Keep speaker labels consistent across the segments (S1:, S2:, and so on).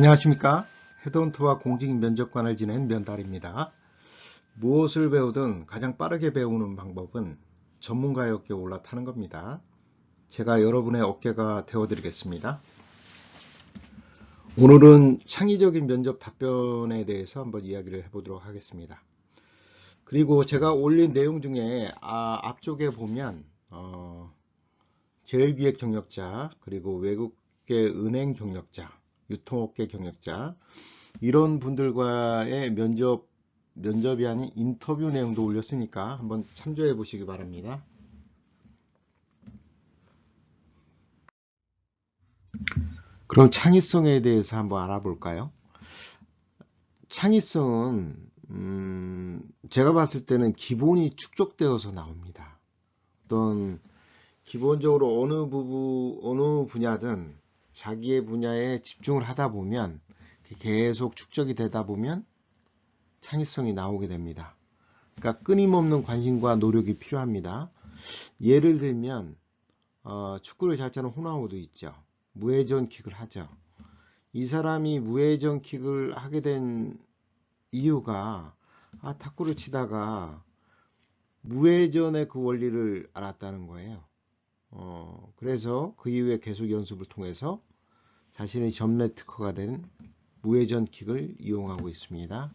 S1: 안녕하십니까? 헤드헌터와 공직 면접관을 지낸 면달입니다. 무엇을 배우든 가장 빠르게 배우는 방법은 전문가의 어깨에 올라타는 겁니다. 제가 여러분의 어깨가 되어 드리겠습니다. 오늘은 창의적인 면접 답변에 대해서 한번 이야기를 해보도록 하겠습니다. 그리고 제가 올린 내용 중에 아, 앞쪽에 보면 어, 제일기획 경력자 그리고 외국계 은행 경력자 유통업계 경력자 이런 분들과의 면접 면접이 아닌 인터뷰 내용도 올렸으니까 한번 참조해 보시기 바랍니다. 그럼 창의성에 대해서 한번 알아볼까요? 창의성은 음, 제가 봤을 때는 기본이 축적되어서 나옵니다. 어떤 기본적으로 어느 부부 어느 분야든 자기의 분야에 집중을 하다 보면 계속 축적이 되다 보면 창의성이 나오게 됩니다. 그러니까 끊임없는 관심과 노력이 필요합니다. 예를 들면 어, 축구를 잘 차는 호나우도 있죠. 무회전 킥을 하죠. 이 사람이 무회전 킥을 하게 된 이유가 아, 탁구를 치다가 무회전의 그 원리를 알았다는 거예요. 어, 그래서 그 이후에 계속 연습을 통해서 자신의 점넷 특허가 된 무회전 킥을 이용하고 있습니다.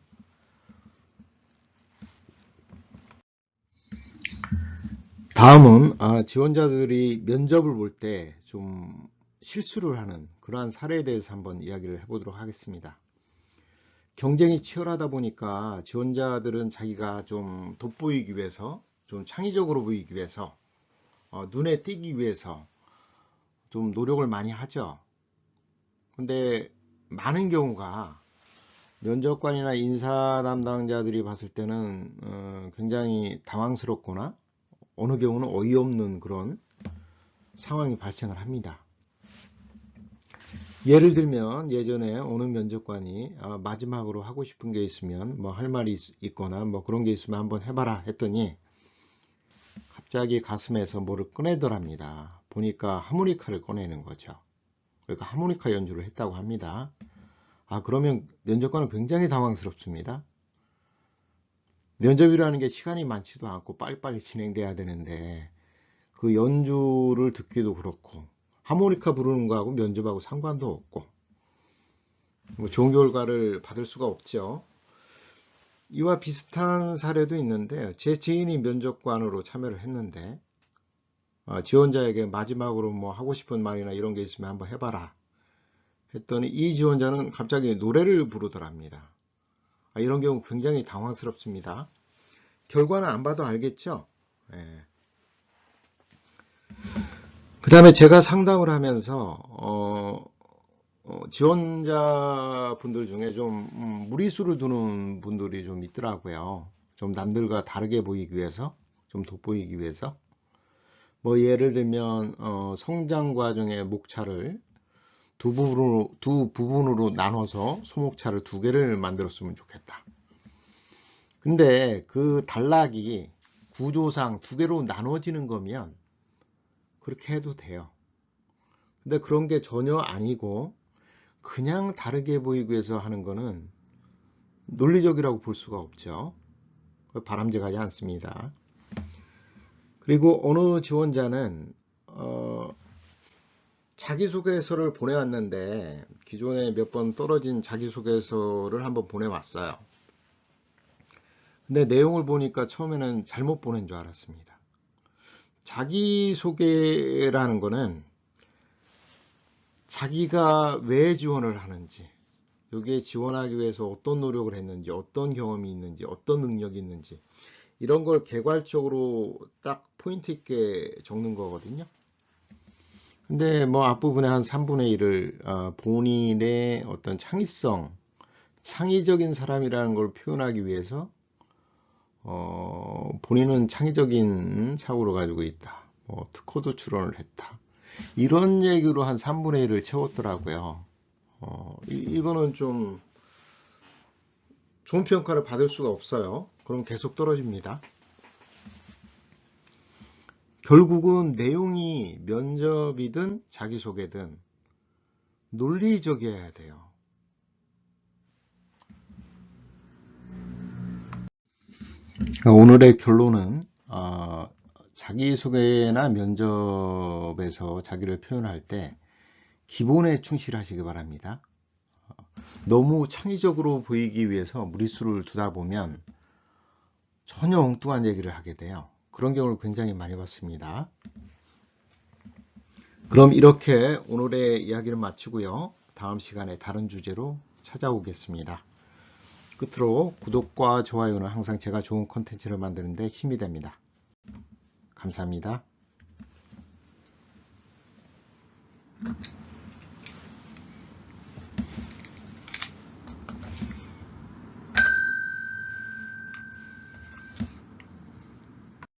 S1: 다음은 아, 지원자들이 면접을 볼 때 좀 실수를 하는 그러한 사례에 대해서 한번 이야기를 해보도록 하겠습니다. 경쟁이 치열하다 보니까 지원자들은 자기가 좀 돋보이기 위해서 좀 창의적으로 보이기 위해서 어, 눈에 띄기 위해서 좀 노력을 많이 하죠. 근데 많은 경우가 면접관이나 인사 담당자들이 봤을 때는 어, 굉장히 당황스럽거나 어느 경우는 어이없는 그런 상황이 발생을 합니다. 예를 들면 예전에 어느 면접관이 아, 마지막으로 하고 싶은 게 있으면 뭐 할 말이 있거나 뭐 그런 게 있으면 한번 해봐라 했더니 갑자기 가슴에서 뭐를 꺼내더랍니다. 보니까 하모니카를 꺼내는 거죠. 그러니까 하모니카 연주를 했다고 합니다. 아 그러면 면접관은 굉장히 당황스럽습니다. 면접이라는 게 시간이 많지도 않고 빨리빨리 진행돼야 되는데 그 연주를 듣기도 그렇고 하모니카 부르는 거하고 면접하고 상관도 없고 뭐 좋은 결과를 받을 수가 없죠. 이와 비슷한 사례도 있는데 제 지인이 면접관으로 참여를 했는데 어, 지원자에게 마지막으로 뭐 하고 싶은 말이나 이런 게 있으면 한번 해봐라 했더니 이 지원자는 갑자기 노래를 부르더랍니다. 아, 이런 경우 굉장히 당황스럽습니다. 결과는 안 봐도 알겠죠? 예. 그 다음에 제가 상담을 하면서 어, 어, 지원자 분들 중에 좀 음, 무리수를 두는 분들이 좀 있더라고요. 좀 남들과 다르게 보이기 위해서, 좀 돋보이기 위해서. 뭐 예를 들면 어, 성장 과정의 목차를 두 부분으로, 두 부분으로 나눠서 소목차를 두 개를 만들었으면 좋겠다. 근데 그 단락이 구조상 두 개로 나눠지는 거면 그렇게 해도 돼요. 근데 그런 게 전혀 아니고 그냥 다르게 보이기 위해서 하는 거는 논리적이라고 볼 수가 없죠. 바람직하지 않습니다. 그리고 어느 지원자는 어, 자기소개서를 보내왔는데 기존에 몇 번 떨어진 자기소개서를 한번 보내왔어요. 근데 내용을 보니까 처음에는 잘못 보낸 줄 알았습니다. 자기소개라는 거는 자기가 왜 지원을 하는지 여기에 지원하기 위해서 어떤 노력을 했는지 어떤 경험이 있는지 어떤 능력이 있는지 이런 걸 개괄적으로 딱 포인트 있게 적는 거거든요 근데 뭐 앞부분에 한 3분의 1을 어, 본인의 어떤 창의성 창의적인 사람이라는 걸 표현하기 위해서 어, 본인은 창의적인 사고를 가지고 있다. 뭐, 특허도 출원을 했다. 이런 얘기로 한 3분의 1을 채웠더라고요. 어, 이, 이거는 좀 좋은 평가를 받을 수가 없어요. 그럼 계속 떨어집니다. 결국은 내용이 면접이든 자기소개든 논리적이어야 돼요. 그러니까 오늘의 결론은 어, 자기소개나 면접에서 자기를 표현할 때 기본에 충실하시기 바랍니다. 어, 너무 창의적으로 보이기 위해서 무리수를 두다 보면 전혀 엉뚱한 얘기를 하게 돼요. 그런 경우를 굉장히 많이 봤습니다. 그럼 이렇게 오늘의 이야기를 마치고요. 다음 시간에 다른 주제로 찾아오겠습니다. 끝으로 구독과 좋아요는 항상 제가 좋은 컨텐츠를 만드는데 힘이 됩니다. 감사합니다.